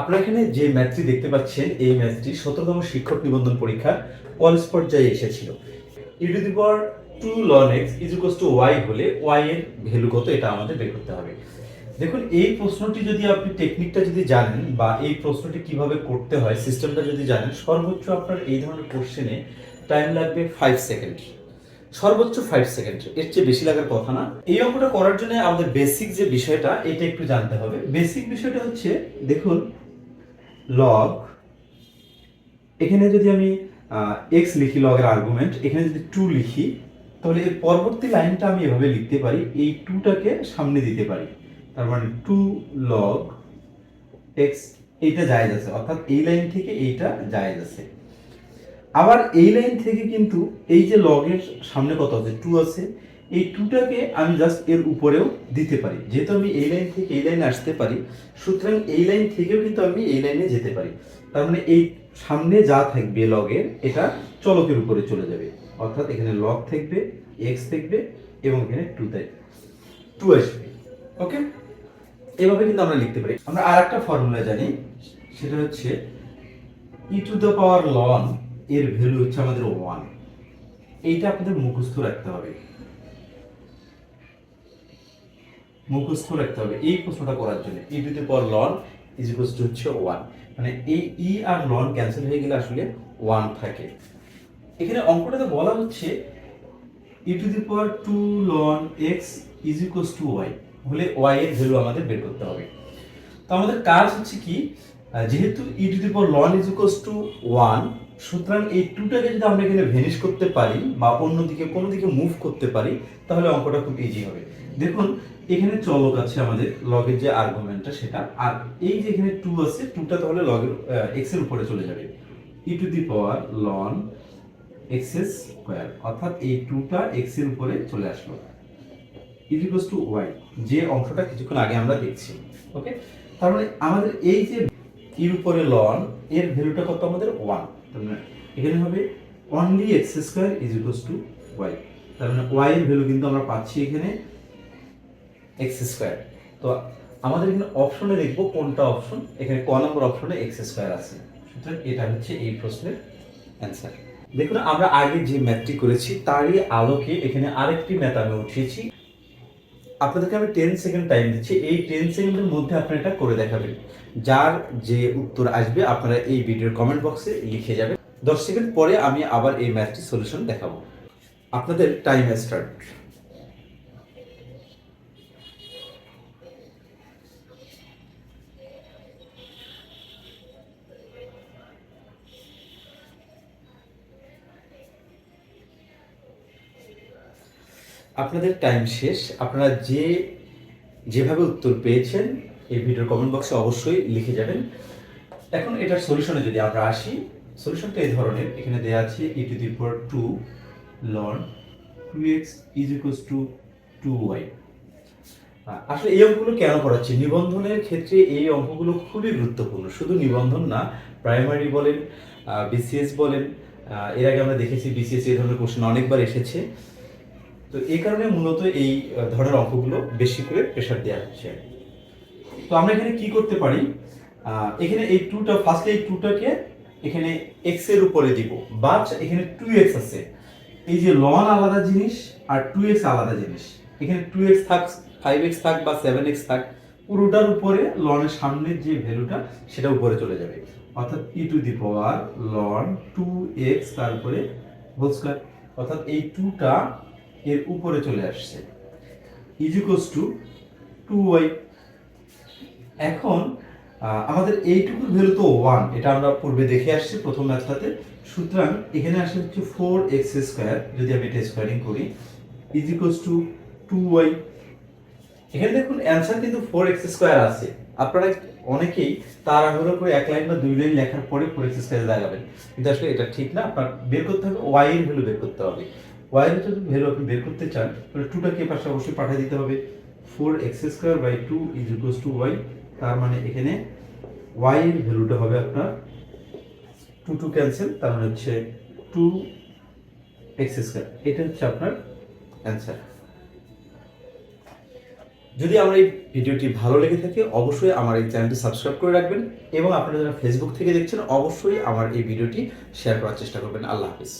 আপনারা এখানে যে ম্যাথটি দেখতে পাচ্ছেন, এই ম্যাথটি সতেরোতম শিক্ষক নিবন্ধন পরীক্ষার কলেজ পর্যায়ে এসেছিল? E to the two ln x is to y হলে ওয়াই এর ভ্যালু কত এটা আমাদের বের করতে হবে। দেখুন, এই প্রশ্নটি যদি আপনি টেকনিকটা যদি জানেন বা এই প্রশ্নটি কীভাবে করতে হয় সিস্টেমটা যদি জানেন, সর্বোচ্চ আপনার এই ধরনের কোশ্চেনে টাইম লাগবে ফাইভ সেকেন্ড সর্বোচ্চ ফাইভ সেকেন্ড এর চেয়ে বেশি লাগার কথা না। এই অঙ্কটা করার জন্য আমাদের বেসিক যে বিষয়টা, এটা একটু জানতে হবে। বেসিক বিষয়টা হচ্ছে, দেখুন লগ এখানে যদি আমি এক্স লিখি লগের আর্গুমেন্ট এখানে যদি টু লিখি, তাহলে এর পরবর্তী লাইনটা আমি এভাবে লিখতে পারি, এই টুটাকে সামনে দিতে পারি। তার মানে টু লগ এক্স এইটা জায়েজ আছে, অর্থাৎ এই লাইন থেকে এইটা জায়েজ আছে। আবার এই লাইন থেকে কিন্তু এই যে লগের সামনে কত আছে টু আছে এই টুটাকে আমি জাস্ট এর উপরেও দিতে পারি। যেহেতু আমি এই লাইন থেকে এই লাইনে আসতে পারি, সুতরাং এই লাইন থেকেও কিন্তু আমি এই লাইনে যেতে পারি। তার মানে এই সামনে যা থাকবে লগের এটা চলকের উপরে চলে যাবে। অর্থাৎ এখানে লগ থাকবে এক্স থাকবে এবং এখানে টু থাকবে। টু আসবে। ওকে এভাবে কিন্তু আমরা লিখতে পারি। আমরা আর একটা ফর্মুলা জানি, সেটা হচ্ছে ই টু দ্য পাওয়ার লন এর ভ্যালু হচ্ছে আমাদের ওয়ান এইটা আপনাদের মুখস্থ রাখতে হবে। মুখস্থ রাখতে হবে। এই প্রশ্নটা করার জন্য। E to the power ln is equals to হচ্ছে ওয়ান মানে এই ই আর লন ক্যান্সেল হয়ে গেলে আসলে ওয়ান থাকে। এখানে অঙ্কটাতে বলা হচ্ছে e to the power two ln x is equals to y হলে ওয়াই এর ভ্যালু আমাদের বের করতে হবে। তো আমাদের কাজ হচ্ছে কি যেহেতু e to the power ln is equals to one সুতরাং এই টুটাকে যদি আমরা এখানে ভেনিশ করতে পারি বা অন্যদিকে কোনো দিকে মুভ করতে পারি, তাহলে অঙ্কটা খুব ইজি হবে। দেখুন, এখানে চলক আছে আমাদের, লগের যে আর্গুমেন্টটা সেটা। আর এই যে এখানে টু আছে টুটা তাহলে লগের এক্সের উপরে চলে যাবে। E to the power ln x s square অর্থাৎ এই টুটা এক্সের উপরে চলে আসলো। ইজিকোস টু ওয়াই যে অংশটা কিছুক্ষণ আগে আমরা দেখছি। ওকে তার মানে আমাদের এই যে এর উপরে লন এর ভ্যালুটা কত আমাদের? ওয়ান এখানে হবে only x square is to y তার মানে ওয়াই এর ভ্যালু কিন্তু আমরা পাচ্ছি এখানে এক্স স্কোয়ার তো আমাদের এখানে অপশনে দেখব কোনটা অপশন এখানে ক নম্বর অপশনে এক্স স্কোয়ার আছে। সুতরাং এটা হচ্ছে এই প্রশ্নের অ্যান্সার দেখুন, আমরা আগে যে ম্যাথটি করেছি, তারই আলোকে এখানে আরেকটি ম্যাথ আমি উঠিয়েছি। আপনাদেরকে আমি টেন সেকেন্ড টাইম দিচ্ছি। এই টেন সেকেন্ডের মধ্যে আপনারা এটা করে দেখাবেন। যার যে উত্তর আসবে, আপনারা এই ভিডিওর কমেন্ট বক্সে লিখে যাবেন। দশ সেকেন্ড পরে আমি আবার এই ম্যাথটি সলিউশন দেখাবো। আপনাদের টাইম স্টার্ট আপনাদের টাইম শেষ। আপনারা যে, যেভাবে উত্তর পেয়েছেন, এই ভিডিওর কমেন্ট বক্সে অবশ্যই লিখে যাবেন। এখন এটার সলিউশনে যদি আমরা আসি সলিউশনটা এই ধরনের। এখানে দেওয়া আছে e to the power two ln two x is equals to two y আসলে এই অঙ্কগুলো কেন করাচ্ছি? নিবন্ধনের ক্ষেত্রে এই অঙ্কগুলো খুবই গুরুত্বপূর্ণ। শুধু নিবন্ধন না প্রাইমারি বলেন বিসিএস বলেন এর আগে আমরা দেখেছি বিসিএস এই ধরনের কোশ্চেন অনেকবার এসেছে। তো এই কারণে মূলত এই ধরনের অঙ্কগুলো বেশি করে প্রেশার দেওয়া হচ্ছে। তো আমরা এখানে কি করতে পারি? এখানে এই টুটা ফার্স্টে এই টুটাকে এখানে এক্সের উপরে দিব বাট এখানে টু এক্স আছে। এই যে লন আলাদা জিনিস আর টু এক্স আলাদা জিনিস। এখানে টু এক্স থাক ফাইভ এক্স থাক বা সেভেন এক্স থাক, পুরোটার উপরে লনের সামনের যে ভ্যালুটা সেটা উপরে চলে যাবে। অর্থাৎ e to the power ln two x তারপরে হোল স্কোয়ার অর্থাৎ এই টুটা এর উপরে চলে আসছে। ইজিকোস টু টু ওয়াই এখন আমাদের এইটুকুর ভ্যালু তো ওয়ান এটা আমরা পূর্বে দেখে আসছি প্রথম ম্যাথটাতে। সুতরাং এখানে আসলে হচ্ছে ফোর এক্স স্কোয়ার যদি আমি এটা স্কোয়ারিং করি ইজ ইজিকোস টু টু ওয়াই এখানে দেখুন অ্যান্সার কিন্তু ফোর এক্স স্কোয়ার আছে। আপনারা অনেকেই তাড়াহুড়ো করে এক লাইন বা দুই লাইন লেখার পরে ফোর এক্স স্কোয়ার লাগাবেন কিন্তু আসলে এটা ঠিক না, আপনার বের করতে হবে ওয়াই এর ভ্যালু বের করতে হবে। ওয়াই এর যদি ভ্যালু আপনি বের করতে চান, তাহলে টুটাকে পাশে অবশ্যই পাঠিয়ে দিতে হবে। Four x square by two is equals to y তার মানে এখানে ওয়াই এর ভ্যালুটা হবে আপনার টু টু ক্যান্সেল তার মানে হচ্ছে টু এক্স স্কোয়ার এটা হচ্ছে আপনার অ্যান্সার যদি আমার এই ভিডিওটি ভালো লেগে থাকে, অবশ্যই আমার এই চ্যানেলটি সাবস্ক্রাইব করে রাখবেন এবং আপনারা যারা ফেসবুক থেকে দেখছেন, অবশ্যই আমার এই ভিডিওটি শেয়ার করার চেষ্টা করবেন। আল্লাহ হাফিজ।